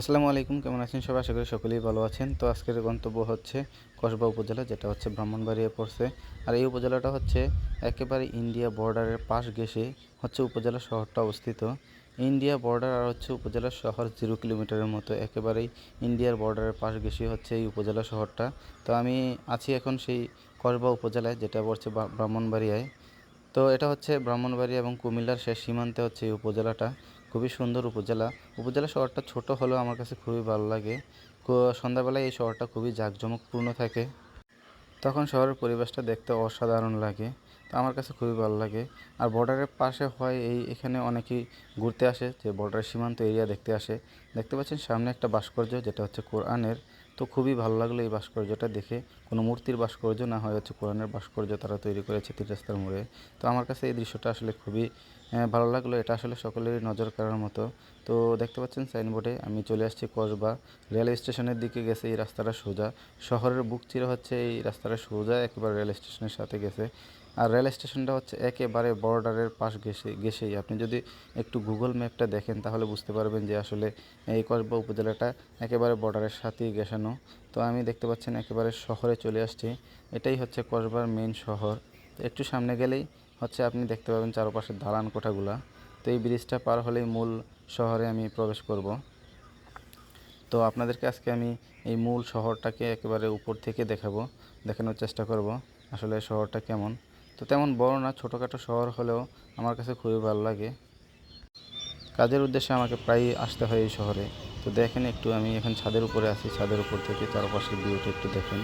আসসালামু আলাইকুম, কেমন আছেন সবাই? আশা করি সকলেই ভালো আছেন। তো আজকের গন্তব্য হচ্ছে কসবা উপজেলা, যেটা হচ্ছে ব্রাহ্মণবাড়িয়া পড়ছে। আর এই উপজেলাটা হচ্ছে একেবারে ইন্ডিয়া বর্ডারের পাশ ঘেঁষে হচ্ছে উপজেলা শহরটা অবস্থিত। ইন্ডিয়া বর্ডার আর হচ্ছে উপজেলা শহর জিরো কিলোমিটারের মতো একেবারেই ইন্ডিয়ার বর্ডারের পাশ ঘেঁষে হচ্ছে এই উপজেলা শহরটা। তো আমি আছি এখন সেই কসবা উপজেলায়, যেটা পড়ছে ব্রা- ব্রাহ্মণবাড়িয়ায়। তো এটা হচ্ছে ব্রাহ্মণবাড়ি এবং কুমিল্লার শেষ সীমান্তে হচ্ছে এই উপজেলাটা। খুবই সুন্দর উপজেলা। উপজেলা শহরটা ছোট হলেও আমার কাছে খুবই ভালো লাগে। সন্ধ্যাবেলায় এই শহরটা খুবই জাঁকজমকপূর্ণ থাকে। তখন শহরের পরিবেশটা দেখতে অসাধারণ লাগে। তো আমার কাছে খুবই ভালো লাগে। আর বর্ডারের পাশে হয় এই, এখানে অনেকেই ঘুরতে আসে যে বর্ডারের সীমান্ত এরিয়া দেখতে আসে। দেখতে পাচ্ছেন সামনে একটা ভাস্কর্য যেটা হচ্ছে কোরআনের। তো খুবই ভালো লাগল এই ভাস্কর্যটা দেখে। কোনো মূর্তির ভাস্কর্য না হয়, হচ্ছে কোরআনের ভাস্কর্য তারা তৈরি করেছে তিন রাস্তার মোড়ে। তো আমার কাছে এই দৃশ্যটা আসলে খুবই ভালো লাগল। এটা আসলে সকলেরই নজর কাড়ার মতো। তো দেখতে পাচ্ছেন সাইনবোর্ডে আমি চলে আসছি কসবা রেল স্টেশনের দিকে গেছে, এই রাস্তাটা সোজা। শহরের বুক চিরে হচ্ছে এই রাস্তাটা সোজা, একেবারে রেল স্টেশনের সাথে গেছে। আর রেল স্টেশনটা হচ্ছে একেবারে বর্ডারের পাশ ঘেসে ঘেসেই আপনি যদি একটু গুগল ম্যাপটা দেখেন, তাহলে বুঝতে পারবেন যে আসলে এই কসবা উপজেলাটা একেবারে বর্ডারের সাথেই ঘেঁষানো তো আমি দেখতে পাচ্ছেন একেবারে শহরে চলে আসছি। এটাই হচ্ছে কসবার মেইন শহর। একটু সামনে গেলেই হচ্ছে আপনি দেখতে পাবেন চারপাশের দালান কোঠাগুলা। তো এই ব্রিজটা পার হলেই মূল শহরে আমি প্রবেশ করব। তো আপনাদেরকে আজকে আমি এই মূল শহরটাকে একেবারে উপর থেকে দেখাবো, দেখানোর চেষ্টা করব আসলে শহরটা কেমন। তো তেমন বড় না, ছোটোখাটো শহর হলেও আমার কাছে খুবই ভালো লাগে। কাজের উদ্দেশ্যে আমাকে প্রায়ই আসতে হয় এই শহরে। তো দেখেন একটু, আমি এখন ছাদের উপরে আছি, ছাদের উপর থেকে চারপাশের ভিউটা একটু দেখেন।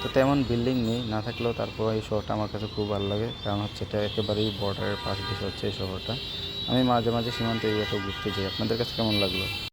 তো তেমন বিল্ডিং নেই, না থাকলেও তারপর এই শহরটা আমার কাছে খুব ভালো লাগে, কারণ হচ্ছে এটা একেবারেই বর্ডারের পাশ দিয়ে হচ্ছে এই শহরটা। আমি মাঝে মাঝে সীমান্ত এরিয়াটাও ঘুরতে যাই, আপনাদের কাছে কেমন লাগল?